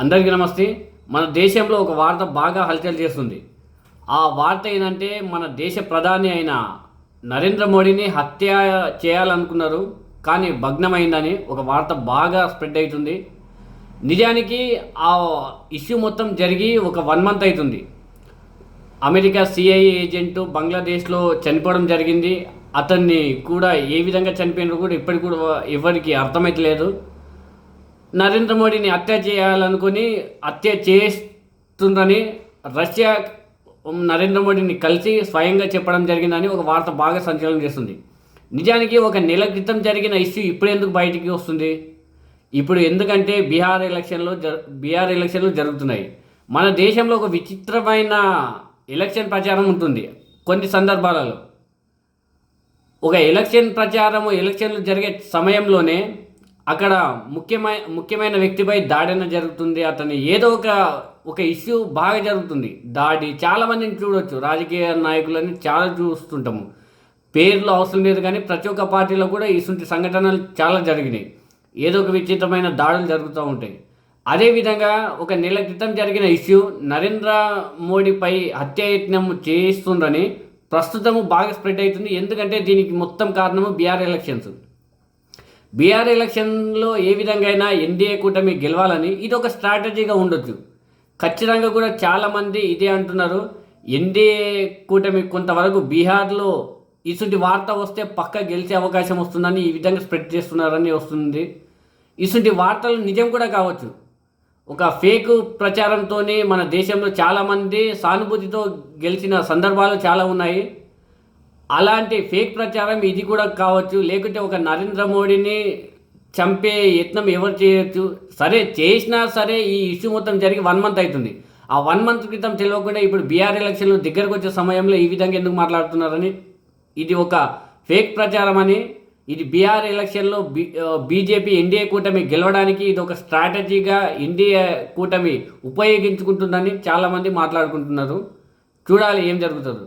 అందరికీ నమస్తే. మన దేశంలో ఒక వార్త బాగా హల్చల్ చేస్తుంది. ఆ వార్త ఏంటంటే మన దేశ ప్రధాని అయిన నరేంద్ర మోడీని హత్య చేయాలనుకున్నారు కానీ భగ్నమైందని ఒక వార్త బాగా స్ప్రెడ్ అవుతుంది. నిజానికి ఆ ఇష్యూ మొత్తం జరిగి ఒక వన్ మంత్ అవుతుంది. అమెరికా సిఐఏ ఏజెంట్ బంగ్లాదేశ్లో చనిపోవడం జరిగింది. అతన్ని కూడా ఏ విధంగా చనిపోయినారు కూడా ఇప్పటికి కూడా ఎవరికి అర్థమైతలేదు. నరేంద్ర మోడీని హత్య చేయాలనుకుని హత్య చేస్తుందని రష్యా నరేంద్ర మోడీని కలిసి స్వయంగా చెప్పడం జరిగిందని ఒక వార్త బాగా సంచలనం చేస్తుంది. నిజానికి ఒక నెల క్రితం జరిగిన ఇష్యూ ఇప్పుడు ఎందుకు బయటికి వస్తుంది? ఇప్పుడు ఎందుకంటే బీహార్ ఎలక్షన్లో జ బీహార్ ఎలక్షన్లు జరుగుతున్నాయి. మన దేశంలో ఒక విచిత్రమైన ఎలక్షన్ ప్రచారం ఉంటుంది కొన్ని సందర్భాలలో. ఒక ఎలక్షన్ ప్రచారము ఎలక్షన్లు జరిగే సమయంలోనే అక్కడ ముఖ్యమైన ముఖ్యమైన వ్యక్తిపై దాడిన జరుగుతుంది. అతని ఏదో ఒక ఒక ఇష్యూ బాగా జరుగుతుంది. దాడి చాలామందిని చూడొచ్చు. రాజకీయ నాయకులని చాలా చూస్తుంటాము. పేర్లు అవసరం లేదు కానీ ప్రతి ఒక్క పార్టీలో కూడా ఇటువంటి సంఘటనలు చాలా జరిగినాయి. ఏదో ఒక విచిత్రమైన దాడులు జరుగుతూ ఉంటాయి. అదేవిధంగా ఒక నెల క్రితం జరిగిన ఇష్యూ నరేంద్ర మోడీపై హత్యాయత్నం చేస్తుందని ప్రస్తుతము బాగా స్ప్రెడ్ అవుతుంది. ఎందుకంటే దీనికి మొత్తం కారణము బీఆర్ ఎలక్షన్స్. బీఆర్ ఎలక్షన్లో ఏ విధంగా అయినా ఎన్డీఏ కూటమి గెలవాలని ఇది ఒక స్ట్రాటజీగా ఉండొచ్చు. ఖచ్చితంగా కూడా చాలామంది ఇదే అంటున్నారు. ఎన్డీఏ కూటమి కొంతవరకు బీహార్లో ఇసుంటి వార్త వస్తే పక్క గెలిచే అవకాశం వస్తుందని ఈ విధంగా స్ప్రెడ్ చేస్తున్నారని వస్తుంది. ఇసుంటి వార్తలు నిజం కూడా కావచ్చు. ఒక ఫేక్ ప్రచారంతోనే మన దేశంలో చాలామంది సానుభూతితో గెలిచిన సందర్భాలు చాలా ఉన్నాయి. అలాంటి ఫేక్ ప్రచారం ఇది కూడా కావచ్చు. లేకుంటే ఒక నరేంద్ర మోడీని చంపే యత్నం ఎవరు చేయొచ్చు? సరే చేసినా సరే ఈ ఇష్యూ మొత్తం జరిగి వన్ మంత్ అవుతుంది. ఆ వన్ మంత్ క్రితం తెలియకుండా ఇప్పుడు బీఆర్ ఎలక్షన్లు దగ్గరకు వచ్చే సమయంలో ఈ విధంగా ఎందుకు మాట్లాడుతున్నారని? ఇది ఒక ఫేక్ ప్రచారం అని. ఇది బీఆర్ ఎలక్షన్లో బీ బీజేపీ ఎన్డీఏ కూటమి గెలవడానికి ఇది ఒక స్ట్రాటజీగా ఎన్డీఏ కూటమి ఉపయోగించుకుంటుందని చాలామంది మాట్లాడుకుంటున్నారు. చూడాలి ఏం జరుగుతుందో.